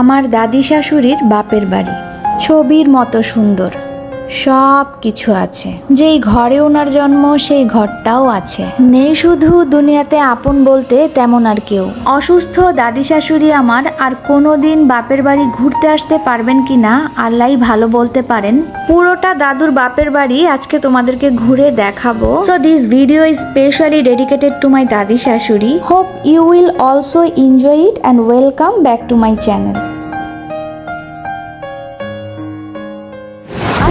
আমার দাদি শাশুড়ির বাপের বাড়ি। ছবির মতো সুন্দর। সব কিছু আছে। যেই ঘরে ওনার জন্ম, সেই ঘরটাও আছে। নেই শুধু দুনিয়াতে আপন বলতে তেমন আর কেউ। অসুস্থ দাদি শাশুড়ি আমার আর কোনোদিন বাপের বাড়ি ঘুরতে আসতে পারবেন কিনা আল্লাহ ভালো বলতে পারেন। পুরোটা দাদুর বাপের বাড়ি আজকে তোমাদেরকে ঘুরে দেখাবো। So this video specially dedicated to my দাদি শাশুড়ি hope you will also enjoy it and welcome back to my channel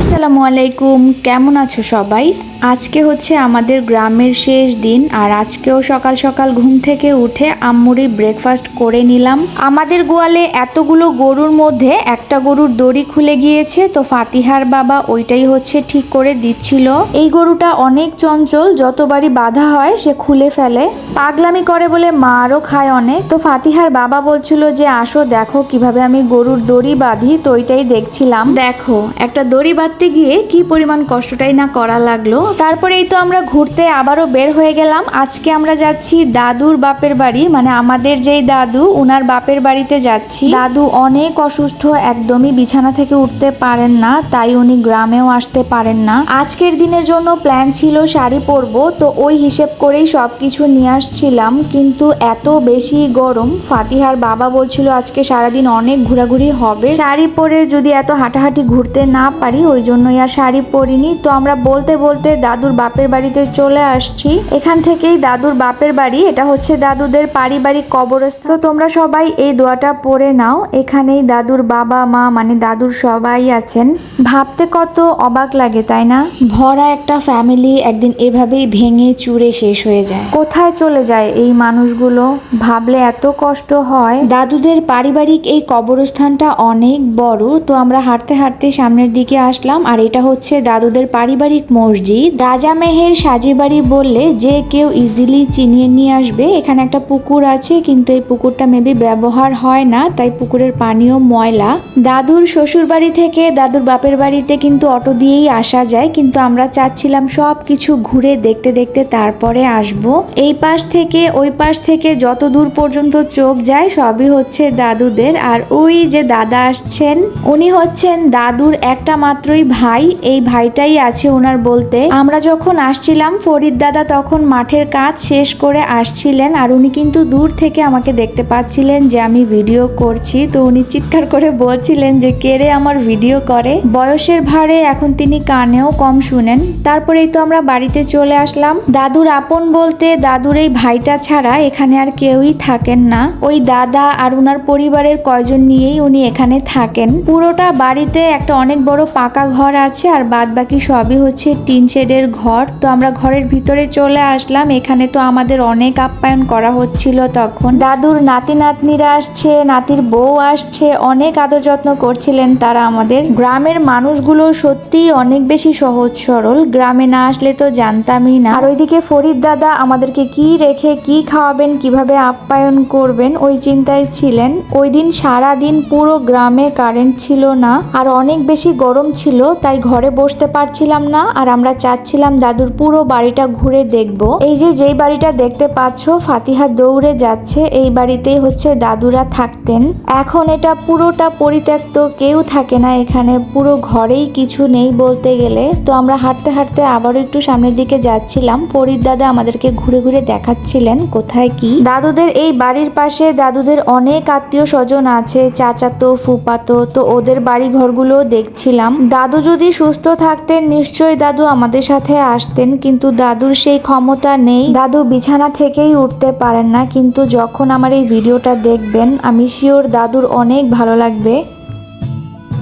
আসসালামু আলাইকুম। কেমন আছো সবাই? আজকে হচ্ছে আমাদের গ্রামের শেষ দিন, আর আজকেও সকাল সকাল ঘুম থেকে উঠে আম্মুরি ব্রেকফাস্ট করে নিলাম। আমাদের গোয়ালে এতগুলো গরুর মধ্যে একটা গরুর দড়ি খুলে গিয়েছে, তো ফাতিহার বাবা ওইটাই হচ্ছে ঠিক করে দিচ্ছিল। এই গরুটা অনেক চঞ্চল, যতবারই বাধা হয় সে খুলে ফেলে। পাগলামি করে বলে মা আরও খায় অনেক। তো ফাতিহার বাবা বলছিল যে, আসো দেখো কীভাবে আমি গরুর দড়ি বাঁধি। তো ওইটাই দেখছিলাম। দেখো, একটা দড়ি বাঁধতে গিয়ে কি পরিমাণ কষ্টটাই না করা লাগল। তারপরে এই তো আমরা ঘুরতে আবারও বের হয়ে গেলাম। আজকে আমরা যাচ্ছি দাদুর বাপের বাড়ি মানে আমাদের যেই দাদু, উনার বাপের বাড়িতে যাচ্ছি। দাদু অনেক অসুস্থ, একদমই বিছানা থেকে উঠতে পারেন না, তাই উনি গ্রামেও আসতে পারেন না। আজকের দিনের জন্য প্ল্যান ছিল শাড়ি পরবো, তো ওই হিসেব করেই সব কিছু নিয়ে আসছিলাম, কিন্তু এত বেশি গরম, ফাতিহার বাবা বলছিল আজকে সারাদিন অনেক ঘোরাঘুরি হবে। শাড়ি পরে যদি এত হাঁটাহাঁটি ঘুরতে না পারি, ওই জন্যই আর শাড়ি পরিনি। তো আমরা বলতে বলতে দাদুর বাপের বাড়িতে চলে আসছি। এখান থেকেই দাদুর বাপের বাড়ি। এটা হচ্ছে দাদুদের পারিবারিক কবরস্থান। তো তোমরা সবাই এই দোয়াটা পড়ে নাও। এখানেই দাদুর বাবা মা মানে দাদুর সবাই আছেন। ভাবতে কত অবাক লাগে তাই না? ভরা একটা ফ্যামিলি একদিন এভাবেই ভেঙে চুরে শেষ হয়ে যায়। কোথায় চলে যায়। এই মানুষগুলো ভাবলে এত কষ্ট হয়। দাদুদের পারিবারিক এই কবরস্থানটা অনেক বড়। তো আমরা হাঁটতে হাঁটতে সামনের দিকে আসলাম আর এটা হচ্ছে দাদুদের পারিবারিক মসজিদ। রাজা মেহের সাজির বাড়ি বললে যে কেউ ইজিলি চিনিয়ে নিয়ে আসবে। এখানে একটা পুকুর আছে কিন্তু এই পুকুরটা মেবি ব্যবহার হয় না, তাই পুকুরের পানিও ময়লা। দাদুর শ্বশুর বাড়ি থেকে, দাদুর বাপের বাড়িতে কিন্তু অটো দিয়েই আসা যায়। কিন্তু আমরা চাচ্ছিলাম সব কিছু ঘুরে দেখতে দেখতে তারপরে আসব। এই পাশ থেকে, ওই পাশ থেকে যত দূর পর্যন্ত চোখ যায়, সবই হচ্ছে দাদুদের। আর ওই যে দাদা আসছেন, উনি হচ্ছেন দাদুর একটা মাত্রই ভাই। এই ভাইটাই আছে ওনার বলতে। আমরা যখন আসছিলাম, ফরিদ দাদা তখন মাঠের কাজ শেষ করে আসছিলেন। আর উনি কিন্তু দূর থেকে আমাকে দেখতে পাচ্ছিলেন যে আমি ভিডিও করছি। তো উনি চিৎকার করে বলছিলেন যে কেড়ে আমার ভিডিও করে? বয়সের ভারে এখন তিনি কানেও কম শুনেন। তারপরেই তো আমরা বাড়িতে চলে আসলাম। দাদুর আপন বলতে, দাদুর এই ভাইটা ছাড়া এখানে আর কেউই থাকেন না। ওই দাদা আর ওনার পরিবারের কয়জন নিয়েই উনি এখানে থাকেন। পুরোটা বাড়িতে একটা অনেক বড় পাকা ঘর আছে আর বাদ বাকি সবই হচ্ছে টিন শেডের ঘর। তো আমরা ঘরের ভিতরে চলে আসলাম। এখানে তো আমাদের অনেক আপ্যায়ন করা হচ্ছিল তখন। দাদুর নাতি নাতনিরা আসছে, নাতির বউ আসছে, অনেক আদর যত্ন করছিলেন তারা আমাদের। গ্রামের মানুষগুলো সত্যিই অনেক বেশি সহজ সরল। গ্রামে না আসলে তো জানতামই না। আর ওইদিকে ফরিদ দাদা আমাদেরকে কি রেখে কি খাওয়াবেন, কীভাবে আপ্যায়ন করবেন, ওই চিন্তায় ছিলেন। ওই দিন সারা দিন পুরো গ্রামে কারেন্ট ছিল না, আর অনেক বেশি গরম ছিল, তাই ঘরে বসতে পারছিলাম না, আর আমরা চাচ্ছিলাম দাদুর পুরো বাড়িটা ঘুরে দেখব। এই যে যেই বাড়িটা দেখতে পাচ্ছ, ফাতিহা দৌড়ে যাচ্ছে, এই বাড়িতেই হচ্ছে দাদুরা থাকতেন। এখন এটা পুরোটা পরিত্যক্ত, কেউ থাকে না এখানে, পুরো ঘরেই কিছু নেই বলতে গেলে। তো আমরা হাঁটতে হাঁটতে আবারও একটু সামনের দিকে যাচ্ছিলাম, ফরিদ দাদা আমাদেরকে ঘুরে ঘুরে দেখাচ্ছিলেন, কোথায় কি? দাদুদের এই বাড়ির পাশে দাদুদের অনেক আত্মীয় স্বজন আছে, চাচাতো, ফুপাতো, তো ওদের বাড়ি ঘরগুলো দেখছিলাম। দাদু যদি সুস্থ থাকতেন, নিশ্চয়ই দাদু আমাদের সাথে আসতেন, কিন্তু দাদুর সেই ক্ষমতা নেই। দাদু বিছানা থেকেই উঠতে পারেন না, কিন্তু যখন আমার এই ভিডিওটা দেখবেন, আমি শিওর দাদুর অনেক ভালো লাগবে।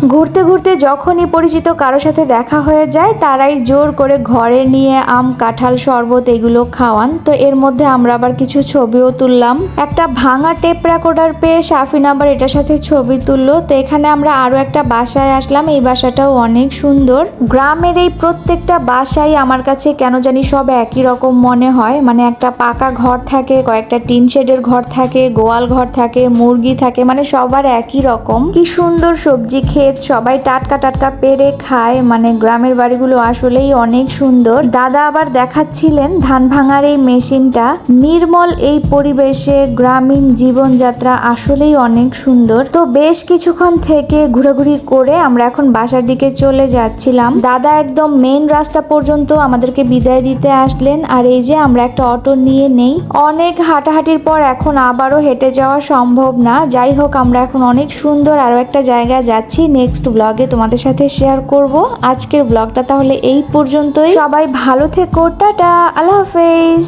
ঘুরতে ঘুরতে যখনই পরিচিত কারও সাথে দেখা হয়ে যায়, তারাই জোর করে ঘরে নিয়ে আম, কাঁঠাল, শরবত এগুলো খাওয়ান। তো এর মধ্যে আমরা আবার কিছু ছবিও তুললাম। একটা ভাঙা টেপ রেকর্ডার পেয়ে সাফিন আবার এটার সাথে ছবি তুললো। তো এখানে আমরা আরও একটা বাসায় আসলাম। এই বাসাটাও অনেক সুন্দর। গ্রামের এই প্রত্যেকটা বাসাই আমার কাছে কেন জানি সব একই রকম মনে হয়। মানে একটা পাকা ঘর থাকে, কয়েকটা টিন শেডের ঘর থাকে, গোয়াল ঘর থাকে, মুরগি থাকে মানে সবার একই রকম। কি সুন্দর সবজি খেয়ে সবাই টাটকা টাটকা পেরে খায়। মানে গ্রামের বাড়িগুলো আসলেই অনেক সুন্দর। দাদা আবার দেখাচ্ছিলেন ধান ভাঙার এই মেশিনটা। নির্মল এই পরিবেশে গ্রামীণ জীবনযাত্রা আসলেই অনেক সুন্দর। তো বেশ কিছুক্ষণ থেকে ঘোরাঘুরি করে আমরা এখন বাসার দিকে চলে যাচ্ছিলাম। দাদা একদম মেন রাস্তা পর্যন্ত আমাদেরকে বিদায় দিতে আসলেন। আর এই যে আমরা একটা অটো নিয়ে নেই। অনেক হাঁটাহাঁটির পর এখন আবারও হেঁটে যাওয়া সম্ভব না। যাই হোক, আমরা এখন অনেক সুন্দর আরও একটা জায়গায় যাচ্ছি। নেক্সট ব্লগে তোমাদের সাথে শেয়ার করব। আজকের ব্লগটা তাহলে এই পর্যন্তই। সবাই ভালো থেকো। টাটা। আল্লাহ হাফেজ।